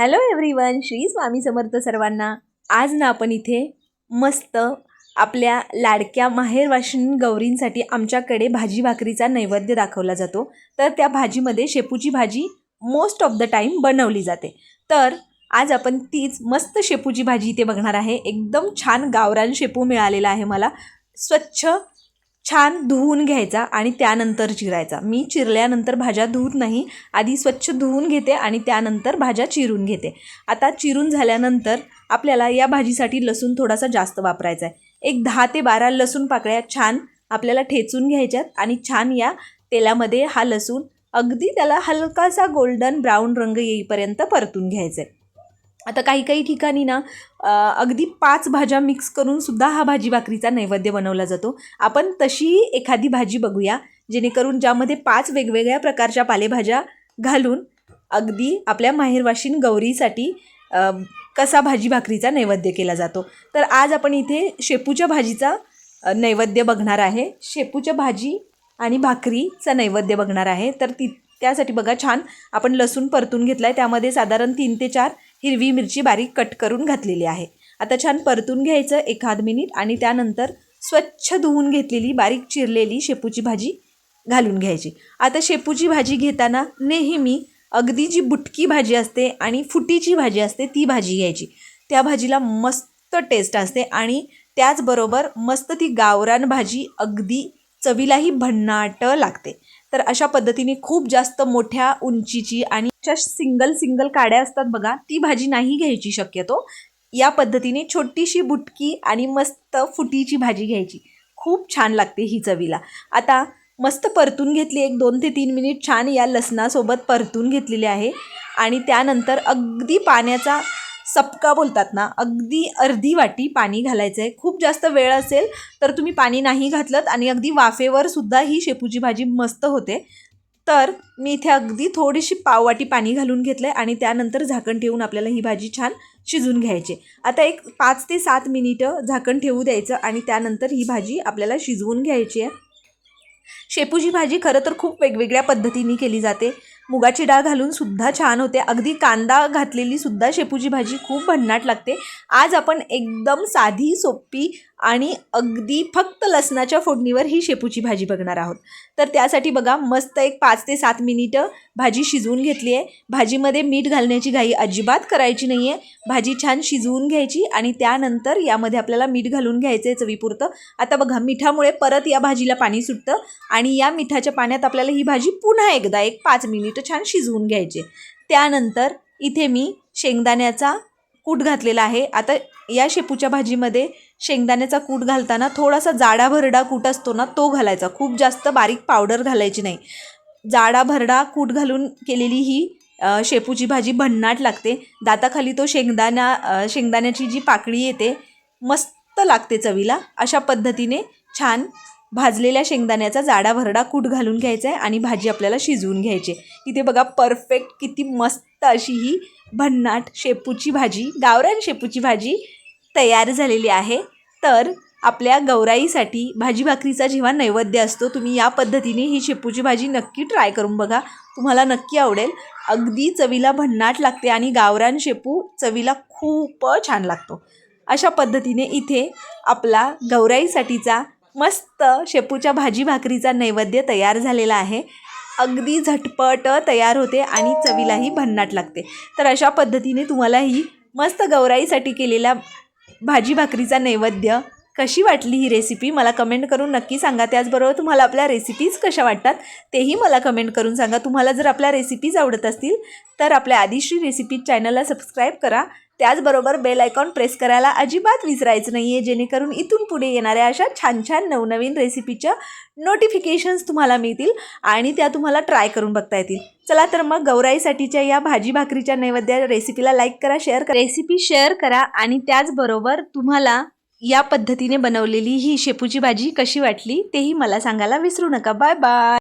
Hello everyone Shri Swami Samarth सर्वांना. आज ना आपण इथे मस्त आपल्या लाडक्या माहेरवाशिन गौरींसाठी आमच्याकडे भाजी भाकरीचा नैवेद्य दाखवला जातो. तर त्या भाजीमध्ये शेपूची भाजी मोस्ट ऑफ द टाईम बनवली जाते. तर आज आपण तीच मस्त शेपूची भाजी इथे बघणार आहे. एकदम छान गावरान शेपू मिळालेला आहे मला. स्वच्छ छान धुवून घ्यायचा आणि त्यानंतर चिरायचा. मी चिरल्यानंतर भाज्या धुवत नाही. आधी स्वच्छ धुवून घेते आणि त्यानंतर भाज्या चिरून घेते. आता चिरून झाल्यानंतर आपल्याला या भाजीसाठी लसूण थोडासा जास्त वापरायचा आहे. एक दहा ते बारा लसूण पाकळ्या छान आपल्याला ठेचून घ्यायच्यात आणि छान या तेलामध्ये हा लसूण अगदी त्याला हलकासा गोल्डन ब्राऊन रंग येईपर्यंत परतून घ्यायचा आहे आता काही काही ठिकाणी ना अगदी पाच भाज्या मिक्स करून सुद्धा हा भाजी भाकरीचा नैवेद्य बनवला जातो. आपण तशी एखादी भाजी बघूया जेणेकरून ज्यामध्ये पाच वेगवेगळ्या प्रकारच्या पालेभाज्या घालून अगदी आपल्या माहेरवाशीन गौरीसाठी कसा भाजी भाकरीचा नैवेद्य केला जातो. तर आज आपण इथे शेपूच्या भाजीचा नैवेद्य बघणार आहे. शेपूच्या भाजी आणि भाकरीचा नैवेद्य बघणार आहे. तर ती त्यासाठी बघा छान आपण लसूण परतून घेतला आहे त्यामध्ये साधारण तीन ते चार हिरवी मिरची बारीक कट करून घातलेली आहे. आता छान परतून घ्यायचं एखाद मिनिट आणि त्यानंतर स्वच्छ धुवून घेतलेली बारीक चिरलेली शेपूची भाजी घालून घ्यायची. आता शेपूची भाजी घेताना नेहमी अगदी जी बुटकी भाजी असते आणि फुटीची भाजी असते ती भाजी घ्यायची. त्या भाजीला मस्त टेस्ट असते आणि त्याचबरोबर मस्त ती गावरान भाजी अगदी चवीलाही भन्नाट लागते. तर अशा पद्धतीने खूप जास्त मोठ्या उंचीची आणि अशा सिंगल सिंगल काड्या असतात बघा ती भाजी नाही घ्यायची शक्यतो. या पद्धतीने छोटीशी बुटकी आणि मस्त फुटीची भाजी घ्यायची. खूप छान लागते ही चवीला. आता मस्त परतून घेतली एक दोन ते तीन मिनिट छान या लसणासोबत परतून घेतलेली आहे. आणि त्यानंतर अगदी पाण्याचा सपका बोलतात ना अगदी अर्धी वाटी पाणी घालायचं आहे खूप जास्त वेळ असेल तर तुम्ही पाणी नाही घातलं आणि अगदी वाफेवर सुद्धा ही शेपूची भाजी मस्त होते. तर मी इथे अगदी थोडीशी पाववाटी पाणी घालून घेतलं आहे आणि त्यानंतर झाकण ठेवून आपल्याला ही भाजी छान शिजून घ्यायची. आता एक पाच ते सात मिनिटं झाकण ठेवू द्यायचं आणि त्यानंतर ही भाजी आपल्याला शिजवून घ्यायची आहे. शेपूची भाजी खरं तर खूप वेगवेगळ्या पद्धतीने केली जाते. मुगाची डाळ घालून सुद्धा छान होते. अगदी कांदा घातलेली सुद्धा शेपूची भाजी खूप भन्नाट लागते. आज आपण एकदम साधी सोपी आणि अगदी फक्त लसणाच्या फोडणीवर ही शेपूची भाजी बघणार आहोत. तर त्यासाठी बघा मस्त एक पाच ते सात मिनिटं भाजी शिजवून घेतली आहे. भाजीमध्ये मीठ घालण्याची घाई अजिबात करायची नाही आहे भाजी छान शिजवून घ्यायची आणि त्यानंतर यामध्ये आपल्याला मीठ घालून घ्यायचं आहे चवीपुरतं. आता बघा मिठामुळे परत या भाजीला पाणी सुटतं आणि या मिठाच्या पाण्यात आपल्याला ही भाजी पुन्हा एकदा एक पाच मिनिटं छान शिजवून घ्यायची. त्यानंतर इथे मी शेंगदाण्याचा कूट घातलेला आहे. आता या शेपूच्या भाजीमध्ये शेंगदाण्याचा कूट घालताना थोडासा जाडा भरडा कूट असतो ना तो घालायचा. खूप जास्त बारीक पावडर घालायची नाही. जाडा भरडा कूट घालून केलेली ही शेपूची भाजी भन्नाट लागते. दाताखाली तो शेंगदाणा शेंगदाण्याची जी पाकळी येते मस्त लागते चवीला. अशा पद्धतीने छान भाजलेल्या शेंगदाण्याचा जाडा भरडा कूट घालून घ्यायचा आहे आणि भाजी आपल्याला शिजवून घ्यायची. आहे. इथे बघा परफेक्ट किती मस्त अशी ही भन्नाट शेपूची भाजी गावरान शेपूची भाजी तयार झालेली आहे. तर आपल्या गौराईसाठी भाजी भाकरीचा जेव्हा नैवेद्य असतो तुम्ही या पद्धतीने ही शेपूची भाजी नक्की ट्राय करून बघा. तुम्हाला नक्की आवडेल. अगदी चवीला भन्नाट लागते आणि गावरान शेपू चवीला खूप छान लागतो. अशा पद्धतीने इथे आपला गौराईसाठीचा मस्त शेपूच्या भाजी भाकरीचा नैवेद्य तयार झालेला आहे. अगदी झटपट तयार होते आणि चवीलाही भन्नाट लागते. तर अशा पद्धतीने तुम्हाला ही मस्त गौराईसाठी केलेला भाजी भाकरीचा नैवेद्य कशी वाटली ही रेसिपी मला कमेंट करून नक्की सांगा. त्याचबरोबर तुम्हाला आपल्या रेसिपीज कशा वाटतात तेही मला कमेंट करून सांगा. तुम्हाला जर आपल्या रेसिपीज आवडत असतील तर आपल्या आदिश्री रेसिपीज चॅनलला सबस्क्राईब करा. त्याचबरोबर बेल आयकॉन प्रेस करायला अजिबात विसरायचं नाही आहे जेणेकरून इथून पुढे येणाऱ्या अशा छान छान नवनवीन रेसिपीच्या नोटिफिकेशन्स तुम्हाला मिळतील आणि त्या तुम्हाला ट्राय करून बघता येतील. चला तर मग गौराईसाठीच्या या भाजी भाकरीच्या नैवेद्य रेसिपीला लाईक करा शेअर करा. रेसिपी शेअर करा आणि त्याचबरोबर तुम्हाला या पद्धतीने बनवलेली ही शेपूची भाजी कशी वाटली तेही मला सांगायला विसरू नका. Bye bye.